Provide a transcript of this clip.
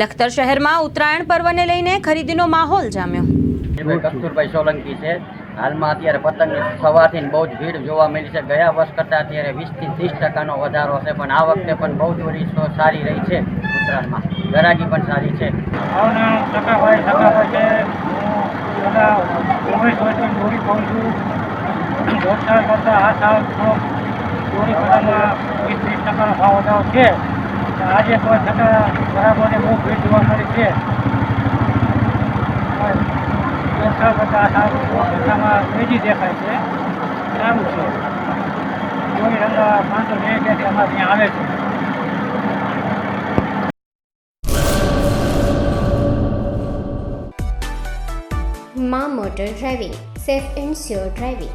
લખતર શહેરમાં ઉત્તરાયણ પર્વને લઈને ખરીદીનો માહોલ જામ્યો. કસ્તુરભાઈ સોલંકી છે. હાલમાં અત્યારે પતંગની સવારથી બહુ જ ભીડ જોવા મળી છે. ગયા વર્ષ કરતાં અત્યારે વીસથી ત્રીસ ટકાનો વધારો છે પણ આ વખતે પણ બહુ જ સારી રહી છે ઉત્તરાયણમાં. ગરાગી પણ સારી છે. આ સાલ ચોરી પતંગમાં વીસ ત્રીસ ટકાનો ભાવ વધારો છે. આજે કોઈ ટકા બરાબરને બહુ ભીડ જોવા મળી છે. સાલ કરતાં સાલ તેજી દેખાય છે. સારું છે. કોઈ રંગા પાંચસો બે ક્યાંથી અમારે ત્યાં આવે છે. મા motor driving, safe and sure driving.